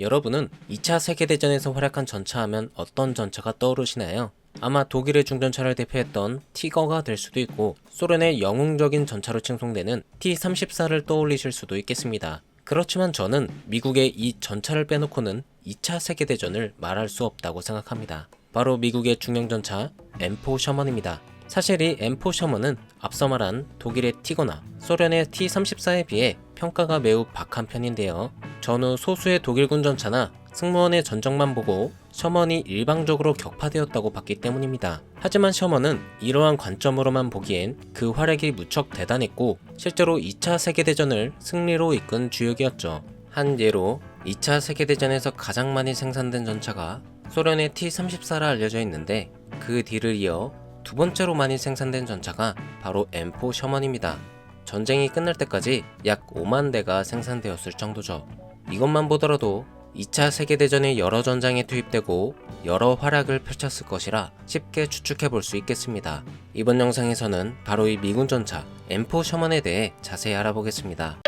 여러분은 2차 세계대전에서 활약한 전차 하면 어떤 전차가 떠오르시나요? 아마 독일의 중전차를 대표했던 티거가 될 수도 있고 소련의 영웅적인 전차로 칭송되는 T-34를 떠올리실 수도 있겠습니다. 그렇지만 저는 미국의 이 전차를 빼놓고는 2차 세계대전을 말할 수 없다고 생각합니다. 바로 미국의 중형전차 M4 셔먼입니다. 사실 이 M4 셔먼은 앞서 말한 독일의 티거나 소련의 T-34에 비해 평가가 매우 박한 편인데요. 전후 소수의 독일군 전차나 승무원의 전적만 보고 셔먼이 일방적으로 격파되었다고 봤기 때문입니다. 하지만 셔먼은 이러한 관점으로만 보기엔 그 활약이 무척 대단했고 실제로 2차 세계대전을 승리로 이끈 주역이었죠. 한 예로 2차 세계대전에서 가장 많이 생산된 전차가 소련의 T-34라 알려져 있는데 그 뒤를 이어 두 번째로 많이 생산된 전차가 바로 M4 셔먼입니다. 전쟁이 끝날 때까지 약 5만 대가 생산되었을 정도죠. 이것만 보더라도 2차 세계대전의 여러 전장에 투입되고 여러 활약을 펼쳤을 것이라 쉽게 추측해 볼 수 있겠습니다. 이번 영상에서는 바로 이 미군 전차 M4 셔먼에 대해 자세히 알아보겠습니다.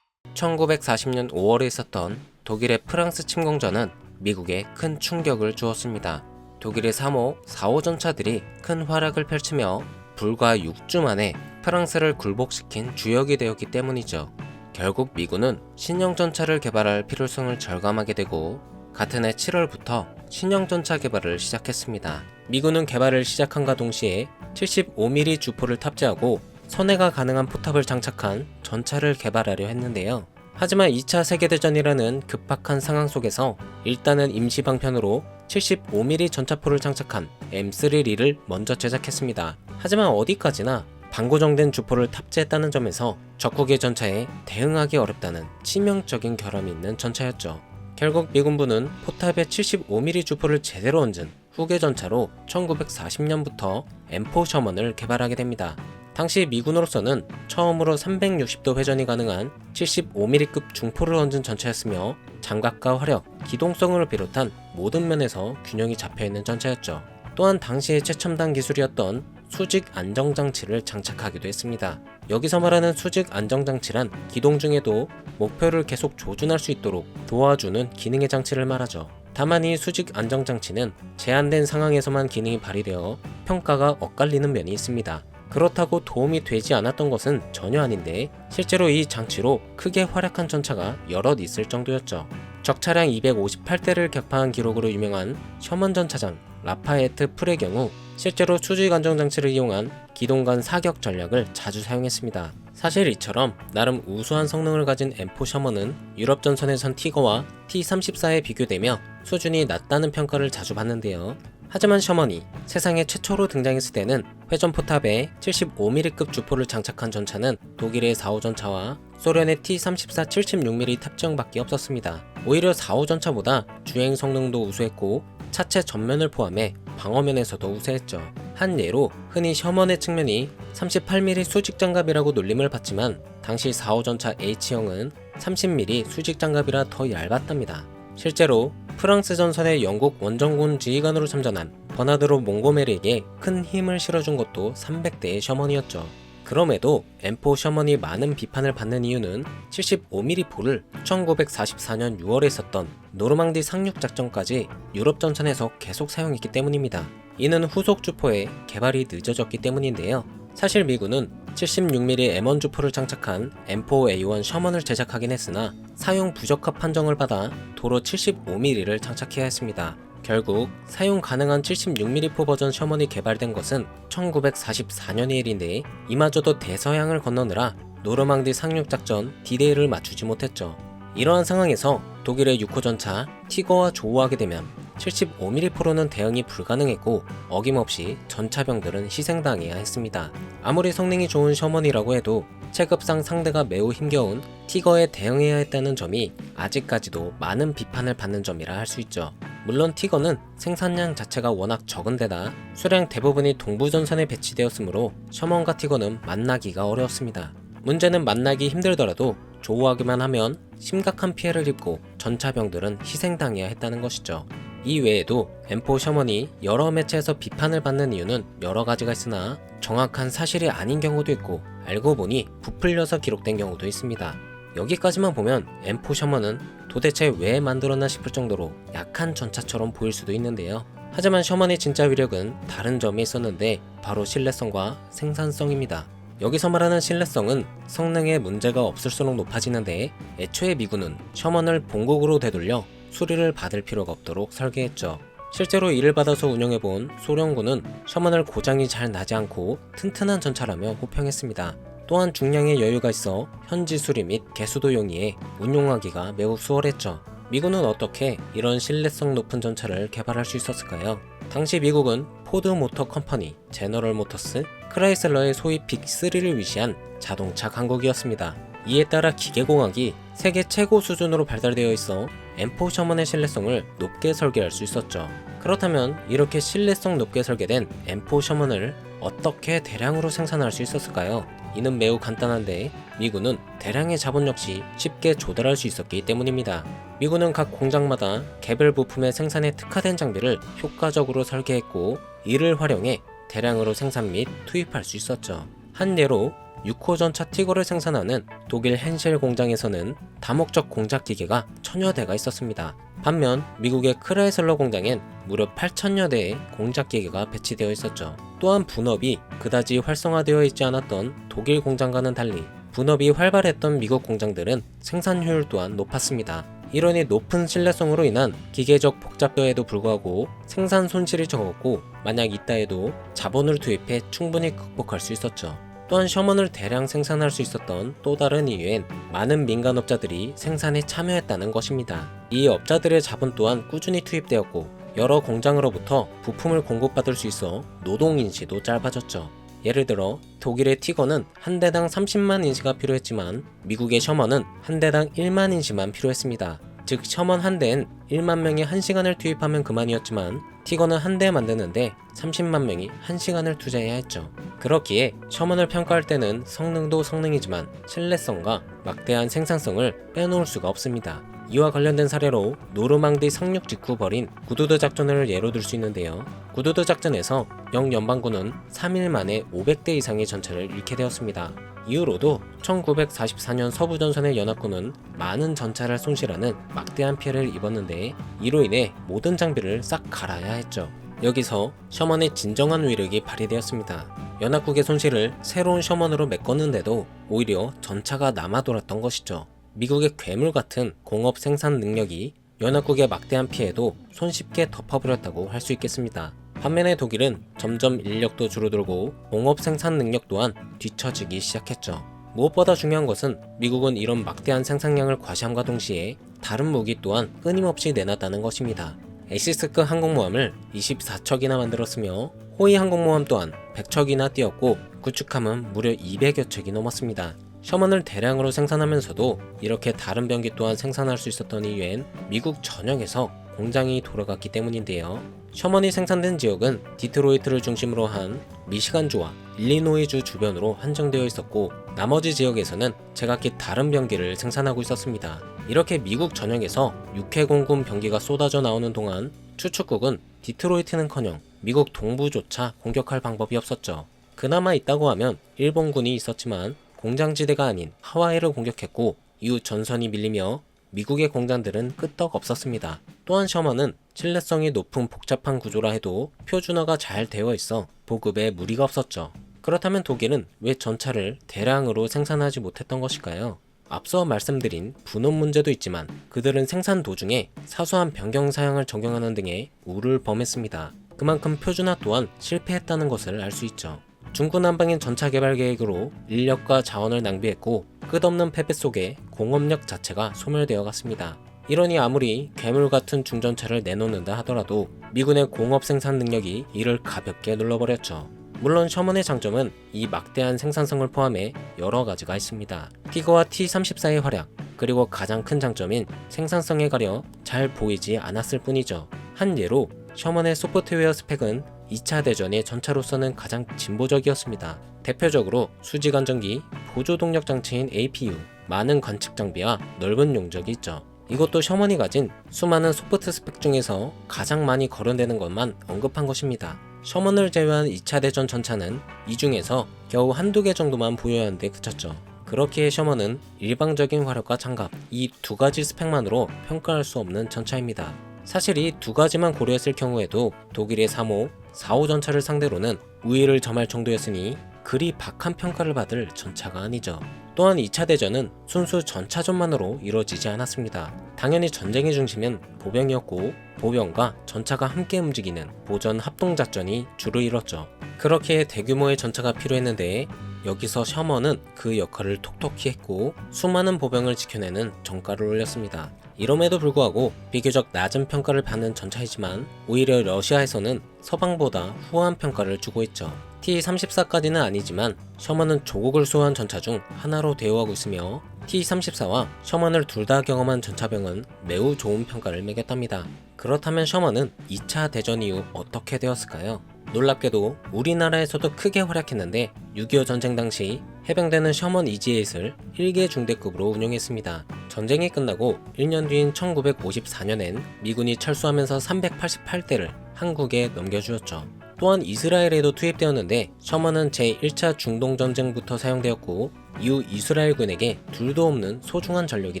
1940년 5월에 있었던 독일의 프랑스 침공전은 미국에 큰 충격을 주었습니다. 독일의 3호, 4호 전차들이 큰 활약을 펼치며 불과 6주 만에 프랑스를 굴복시킨 주역이 되었기 때문이죠. 결국 미군은 신형 전차를 개발할 필요성을 절감하게 되고 같은 해 7월부터 신형 전차 개발을 시작했습니다. 미군은 개발을 시작한과 동시에 75mm 주포를 탑재하고 선회가 가능한 포탑을 장착한 전차를 개발하려 했는데요. 하지만 2차 세계대전이라는 급박한 상황 속에서 일단은 임시 방편으로 75mm 전차포를 장착한 M3리를 먼저 제작했습니다. 하지만 어디까지나 방고정된 주포를 탑재했다는 점에서 적국의 전차에 대응하기 어렵다는 치명적인 결함이 있는 전차였죠. 결국 미군부는 포탑에 75mm 주포를 제대로 얹은 후계 전차로 1940년부터 M4 셔먼을 개발하게 됩니다. 당시 미군으로서는 처음으로 360도 회전이 가능한 75mm급 중포를 얹은 전차였으며 장갑과 화력, 기동성을 비롯한 모든 면에서 균형이 잡혀있는 전차였죠. 또한 당시의 최첨단 기술이었던 수직 안정장치를 장착하기도 했습니다. 여기서 말하는 수직 안정장치란 기동 중에도 목표를 계속 조준할 수 있도록 도와주는 기능의 장치를 말하죠. 다만 이 수직 안정장치는 제한된 상황에서만 기능이 발휘되어 평가가 엇갈리는 면이 있습니다. 그렇다고 도움이 되지 않았던 것은 전혀 아닌데 실제로 이 장치로 크게 활약한 전차가 여럿 있을 정도였죠. 적차량 258대를 격파한 기록으로 유명한 셔먼 전차장 라파에트 풀의 경우 실제로 수직 안정 장치를 이용한 기동 간 사격 전략을 자주 사용했습니다. 사실 이처럼 나름 우수한 성능을 가진 M4 셔먼은 유럽 전선에선 티거와 T-34에 비교되며 수준이 낮다는 평가를 자주 받는데요. 하지만 셔먼이 세상에 최초로 등장했을 때는 회전 포탑에 75mm급 주포를 장착한 전차는 독일의 4호 전차와 소련의 T-34 76mm 탑재형밖에 없었습니다. 오히려 4호 전차보다 주행 성능도 우수했고 차체 전면을 포함해 방어면에서도 우세했죠. 한 예로 흔히 셔먼의 측면이 38mm 수직 장갑이라고 놀림을 받지만 당시 4호 전차 H형은 30mm 수직 장갑이라 더 얇았답니다. 실제로 프랑스 전선의 영국 원정군 지휘관으로 참전한 버나드로 몽고메리에게 큰 힘을 실어준 것도 300대의 셔먼이었죠. 그럼에도 M4 셔먼이 많은 비판을 받는 이유는 75mm 포를 1944년 6월에 있었던 노르망디 상륙 작전까지 유럽 전선에서 계속 사용했기 때문입니다. 이는 후속 주포의 개발이 늦어졌기 때문인데요. 사실 미군은 76mm M1 주포를 장착한 M4A1 셔먼을 제작하긴 했으나 사용 부적합 판정을 받아 도로 75mm를 장착해야 했습니다. 결국 사용 가능한 76mm 포 버전 셔먼이 개발된 것은 1944년의 일인데 이마저도 대서양을 건너느라 노르망디 상륙작전 D-Day를 맞추지 못했죠. 이러한 상황에서 독일의 6호 전차 티거와 조우하게 되면 75mm 포로는 대응이 불가능했고 어김없이 전차병들은 희생당해야 했습니다. 아무리 성능이 좋은 셔먼이라고 해도 체급상 상대가 매우 힘겨운 티거에 대응해야 했다는 점이 아직까지도 많은 비판을 받는 점이라 할 수 있죠. 물론 티거는 생산량 자체가 워낙 적은 데다 수량 대부분이 동부전선에 배치되었으므로 셔먼과 티거는 만나기가 어려웠습니다. 문제는 만나기 힘들더라도 조우하기만 하면 심각한 피해를 입고 전차병들은 희생당해야 했다는 것이죠. 이 외에도 M4 셔먼이 여러 매체에서 비판을 받는 이유는 여러 가지가 있으나 정확한 사실이 아닌 경우도 있고 알고 보니 부풀려서 기록된 경우도 있습니다. 여기까지만 보면 M4 셔먼은 도대체 왜 만들었나 싶을 정도로 약한 전차처럼 보일 수도 있는데요. 하지만 셔먼의 진짜 위력은 다른 점이 있었는데 바로 신뢰성과 생산성입니다. 여기서 말하는 신뢰성은 성능에 문제가 없을수록 높아지는데 애초에 미군은 셔먼을 본국으로 되돌려 수리를 받을 필요가 없도록 설계했죠. 실제로 이를 받아서 운영해본 소련군은 셔먼을 고장이 잘 나지 않고 튼튼한 전차라며 호평했습니다. 또한 중량의 여유가 있어 현지 수리 및 개수도 용이해 운용하기가 매우 수월했죠. 미군은 어떻게 이런 신뢰성 높은 전차를 개발할 수 있었을까요? 당시 미국은 포드 모터 컴퍼니, 제너럴 모터스, 크라이슬러의 소위 빅3를 위시한 자동차 강국이었습니다. 이에 따라 기계공학이 세계 최고 수준으로 발달되어 있어 M4 셔먼의 신뢰성을 높게 설계할 수 있었죠. 그렇다면 이렇게 신뢰성 높게 설계된 M4 셔먼을 어떻게 대량으로 생산할 수 있었을까요? 이는 매우 간단한데 미군은 대량의 자본 역시 쉽게 조달할 수 있었기 때문입니다. 미군은 각 공장마다 개별 부품의 생산에 특화된 장비를 효과적으로 설계했고 이를 활용해 대량으로 생산 및 투입할 수 있었죠. 한 예로 6호 전 차 티거를 생산하는 독일 헨실 공장에서는 다목적 공작 기계가 천여 대가 있었습니다. 반면 미국의 크라이슬러 공장엔 무려 8천여 대의 공작 기계가 배치되어 있었죠. 또한 분업이 그다지 활성화되어 있지 않았던 독일 공장과는 달리 분업이 활발했던 미국 공장들은 생산 효율 또한 높았습니다. 이러니 높은 신뢰성으로 인한 기계적 복잡도에도 불구하고 생산 손실이 적었고 만약 있다 해도 자본을 투입해 충분히 극복할 수 있었죠. 또한 셔먼을 대량 생산할 수 있었던 또 다른 이유엔 많은 민간업자들이 생산에 참여했다는 것입니다. 이 업자들의 자본 또한 꾸준히 투입되었고 여러 공장으로부터 부품을 공급받을 수 있어 노동 인시도 짧아졌죠. 예를 들어 독일의 티거는 한 대당 30만 인시가 필요했지만 미국의 셔먼은 한 대당 1만 인시만 필요했습니다. 즉 셔먼 한 대엔 1만 명이 1시간을 투입하면 그만이었지만 티거는 한 대 만드는데 30만 명이 1시간을 투자해야 했죠. 그렇기에 셔먼을 평가할 때는 성능도 성능이지만 신뢰성과 막대한 생산성을 빼놓을 수가 없습니다. 이와 관련된 사례로 노르망디 상륙 직후 벌인 구두드 작전을 예로 들 수 있는데요. 구두드 작전에서 영 연방군은 3일 만에 500대 이상의 전차를 잃게 되었습니다. 이후로도 1944년 서부전선의 연합군은 많은 전차를 손실하는 막대한 피해를 입었는데 이로 인해 모든 장비를 싹 갈아야 했죠. 여기서 셔먼의 진정한 위력이 발휘되었습니다. 연합국의 손실을 새로운 셔먼으로 메꿨는데도 오히려 전차가 남아 돌았던 것이죠. 미국의 괴물 같은 공업 생산 능력이 연합국의 막대한 피해도 손쉽게 덮어버렸다고 할 수 있겠습니다. 반면에 독일은 점점 인력도 줄어들고 공업 생산 능력 또한 뒤처지기 시작했죠. 무엇보다 중요한 것은 미국은 이런 막대한 생산량을 과시함과 동시에 다른 무기 또한 끊임없이 내놨다는 것입니다. 에시스크 항공모함을 24척이나 만들었으며 호위 항공모함 또한 100척이나 띄었고 구축함은 무려 200여 척이 넘었습니다. 셔먼을 대량으로 생산하면서도 이렇게 다른 병기 또한 생산할 수 있었던 이유엔 미국 전역에서 공장이 돌아갔기 때문인데요. 셔먼이 생산된 지역은 디트로이트를 중심으로 한 미시간주와 일리노이주 주변으로 한정되어 있었고 나머지 지역에서는 제각기 다른 병기를 생산하고 있었습니다. 이렇게 미국 전역에서 육해공군 병기가 쏟아져 나오는 동안 추축국은 디트로이트는커녕 미국 동부조차 공격할 방법이 없었죠. 그나마 있다고 하면 일본군이 있었지만 공장지대가 아닌 하와이를 공격했고 이후 전선이 밀리며 미국의 공장들은 끄떡 없었습니다. 또한 셔먼은 신뢰성이 높은 복잡한 구조라 해도 표준화가 잘 되어 있어 보급에 무리가 없었죠. 그렇다면 독일은 왜 전차를 대량으로 생산하지 못했던 것일까요? 앞서 말씀드린 분업 문제도 있지만 그들은 생산 도중에 사소한 변경 사양을 적용하는 등의 우를 범했습니다. 그만큼 표준화 또한 실패했다는 것을 알 수 있죠. 중구난방인 전차 개발 계획으로 인력과 자원을 낭비했고 끝없는 패배 속에 공업력 자체가 소멸되어 갔습니다. 이러니 아무리 괴물 같은 중전차를 내놓는다 하더라도 미군의 공업 생산 능력이 이를 가볍게 눌러버렸죠. 물론 셔먼의 장점은 이 막대한 생산성을 포함해 여러 가지가 있습니다. 티거와 T-34의 활약, 그리고 가장 큰 장점인 생산성에 가려 잘 보이지 않았을 뿐이죠. 한 예로 셔먼의 소프트웨어 스펙은 2차 대전의 전차로서는 가장 진보적이었습니다. 대표적으로 수직 안정기, 보조 동력 장치인 APU, 많은 관측 장비와 넓은 용적이 있죠. 이것도 셔먼이 가진 수많은 소프트 스펙 중에서 가장 많이 거론되는 것만 언급한 것입니다. 셔먼을 제외한 2차 대전 전차는 이 중에서 겨우 한두 개 정도만 보유하는데 그쳤죠. 그렇기에 셔먼은 일방적인 화력과 장갑 이 두 가지 스펙만으로 평가할 수 없는 전차입니다. 사실 이 두 가지만 고려했을 경우에도 독일의 3호, 4호 전차를 상대로는 우위를 점할 정도였으니 그리 박한 평가를 받을 전차가 아니죠. 또한 2차 대전은 순수 전차전만으로 이루어지지 않았습니다. 당연히 전쟁의 중심은 보병이었고 보병과 전차가 함께 움직이는 보전 합동작전이 주를 이뤘죠. 그렇게 대규모의 전차가 필요했는데 여기서 셔먼은 그 역할을 톡톡히 했고 수많은 보병을 지켜내는 정가를 올렸습니다. 이럼에도 불구하고 비교적 낮은 평가를 받는 전차이지만 오히려 러시아에서는 서방보다 후한 평가를 주고 있죠. T-34까지는 아니지만 셔먼은 조국을 수호한 전차 중 하나로 대우하고 있으며 T-34와 셔먼을 둘 다 경험한 전차병은 매우 좋은 평가를 매겼답니다. 그렇다면 셔먼은 2차 대전 이후 어떻게 되었을까요? 놀랍게도 우리나라에서도 크게 활약했는데 6.25 전쟁 당시 해병대는 셔먼 이지에잇을 1개 중대급으로 운용했습니다. 전쟁이 끝나고 1년 뒤인 1954년엔 미군이 철수하면서 388대를 한국에 넘겨주었죠. 또한 이스라엘에도 투입되었는데 셔먼은 제1차 중동전쟁부터 사용되었고 이후 이스라엘군에게 둘도 없는 소중한 전력이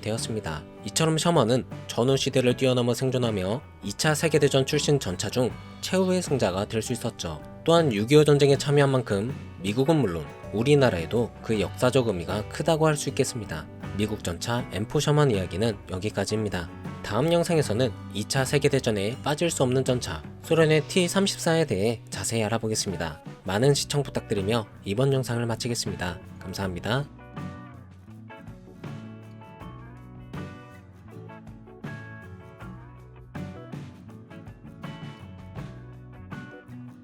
되었습니다. 이처럼 셔먼은 전후 시대를 뛰어넘어 생존하며 2차 세계대전 출신 전차 중 최후의 승자가 될 수 있었죠. 또한 6.25 전쟁에 참여한 만큼 미국은 물론 우리나라에도 그 역사적 의미가 크다고 할 수 있겠습니다. 미국 전차 M4 셔먼 이야기는 여기까지입니다. 다음 영상에서는 2차 세계대전에 빠질 수 없는 전차 소련의 T-34에 대해 자세히 알아보겠습니다. 많은 시청 부탁드리며 이번 영상을 마치겠습니다. 감사합니다.